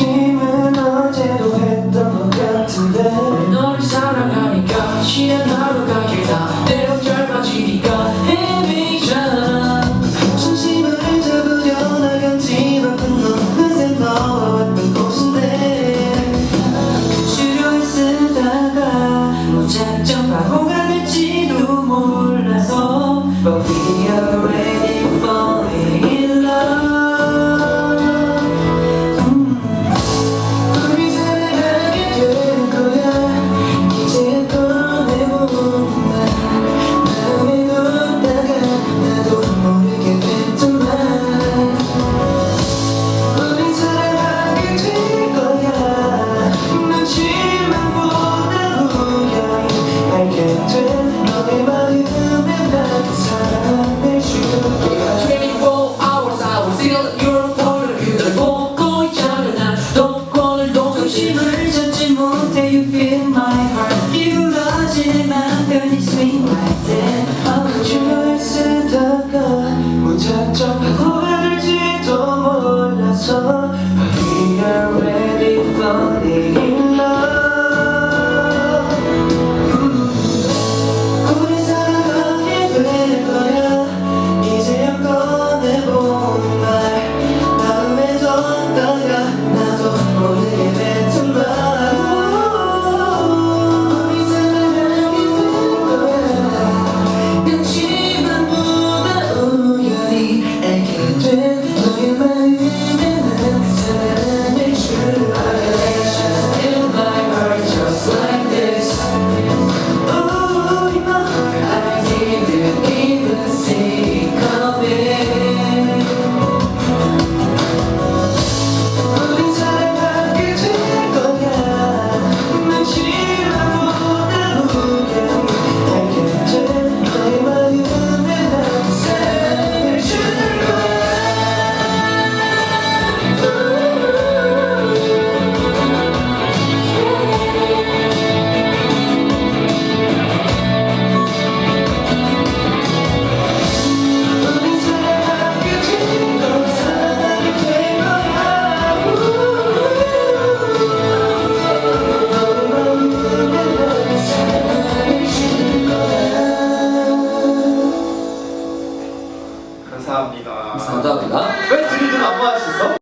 의심은 어제도 했던 것 같은데. 너를 사랑하니까 시한 하루가 길다. 때론 절반지니까 헤매이잖아 중심을 잡으려 나간 지 나쁜 너. 그새 너와왔던 곳인데. 싫어했으다가 무작정 바보 sing like this.